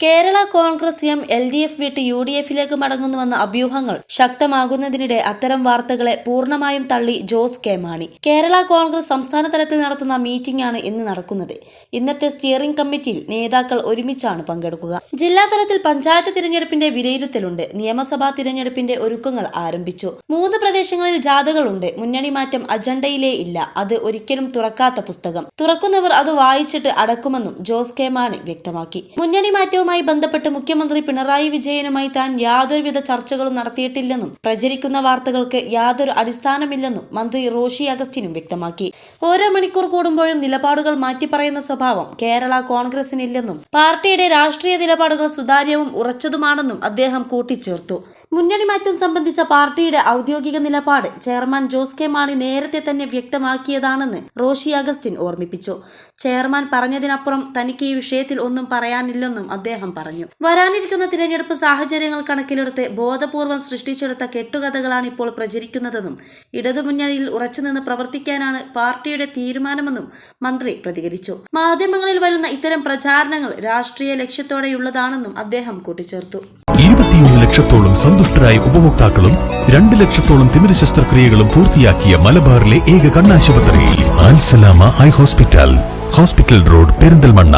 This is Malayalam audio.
Kerala Congress M L D F വിട്ട് യു ഡി എഫിലേക്ക് മടങ്ങുന്നുവെന്ന അഭ്യൂഹങ്ങൾ ശക്തമാകുന്നതിനിടെ അത്തരം വാർത്തകളെ പൂർണമായും തള്ളി ജോസ് കെ മാണി. കേരള കോൺഗ്രസ് സംസ്ഥാന തലത്തിൽ നടത്തുന്ന മീറ്റിംഗ് ആണ് ഇന്ന് നടക്കുന്നത്. ഇന്നത്തെ സ്റ്റിയറിംഗ് കമ്മിറ്റിയിൽ നേതാക്കൾ ഒരുമിച്ചാണ് പങ്കെടുക്കുക. ജില്ലാ തലത്തിൽ പഞ്ചായത്ത് തിരഞ്ഞെടുപ്പിന്റെ വിലയിരുത്തലുണ്ട്. നിയമസഭാ തിരഞ്ഞെടുപ്പിന്റെ ഒരുക്കങ്ങൾ ആരംഭിച്ചു. മൂന്ന് പ്രദേശങ്ങളിൽ ജാഥകളുണ്ട്. മുന്നണി മാറ്റം അജണ്ടയിലേ ഇല്ല. അത് ഒരിക്കലും തുറക്കാത്ത പുസ്തകം. തുറക്കുന്നവർ അത് വായിച്ചിട്ട് അടക്കുമെന്നും ജോസ് കെ മാണി വ്യക്തമാക്കി. മുന്നണി മാറ്റവുമായി ബന്ധപ്പെട്ട് മുഖ്യമന്ത്രി പിണറായി വിജയനുമായി താൻ യാതൊരുവിധ ചർച്ചകളും നടത്തിയിട്ടില്ലെന്നും പ്രചരിക്കുന്ന വാർത്തകൾക്ക് യാതൊരു അടിസ്ഥാനമില്ലെന്നും മന്ത്രി റോഷി അഗസ്റ്റിനും വ്യക്തമാക്കി. ഓരോ മണിക്കൂർ കൂടുമ്പോഴും നിലപാടുകൾ മാറ്റിപ്പറയുന്ന സ്വഭാവം കേരള കോൺഗ്രസിനില്ലെന്നും പാർട്ടിയുടെ രാഷ്ട്രീയ നിലപാടുകൾ സുതാര്യവും ഉറച്ചതുമാണെന്നും അദ്ദേഹം കൂട്ടിച്ചേർത്തു. മുന്നണി മാറ്റം സംബന്ധിച്ച പാർട്ടിയുടെ ഔദ്യോഗിക നിലപാട് ചെയർമാൻ ജോസ് കെ മാണി നേരത്തെ തന്നെ വ്യക്തമാക്കിയതാണെന്ന് റോഷി അഗസ്റ്റിൻ ഓർമ്മിപ്പിച്ചു. ചെയർമാൻ പറഞ്ഞതിനപ്പുറം തനിക്ക് ഈ വിഷയത്തിൽ ഒന്നും പറയാനില്ലെന്നും അദ്ദേഹം പറഞ്ഞു. വരാനിരിക്കുന്ന തിരഞ്ഞെടുപ്പ് സാഹചര്യങ്ങൾ കണക്കിലെടുത്ത് ബോധപൂർവം സൃഷ്ടിച്ചെടുത്ത കെട്ടുകഥകളാണ് ഇപ്പോൾ പ്രചരിക്കുന്നതെന്നും ഇടതുമുന്നണിയിൽ ഉറച്ചുനിന്ന് പ്രവർത്തിക്കാനാണ് പാർട്ടിയുടെ തീരുമാനമെന്നും മന്ത്രി പ്രതികരിച്ചു. മാധ്യമങ്ങളിൽ വരുന്ന ഇത്തരം പ്രചാരണങ്ങൾ രാഷ്ട്രീയ ലക്ഷ്യത്തോടെയുള്ളതാണെന്നും അദ്ദേഹം കൂട്ടിച്ചേർത്തു. ഇരുപത്തിയൊന്ന് ലക്ഷത്തോളം സന്തുഷ്ടരായ ഉപഭോക്താക്കളും രണ്ട് ലക്ഷത്തോളം തിമിര ശസ്ത്രക്രിയകളും പൂർത്തിയാക്കിയ മലബാറിലെ ഏക കണ്ണാശുപത്രി Al Salama eye hospital hospital road Perinthalmanna.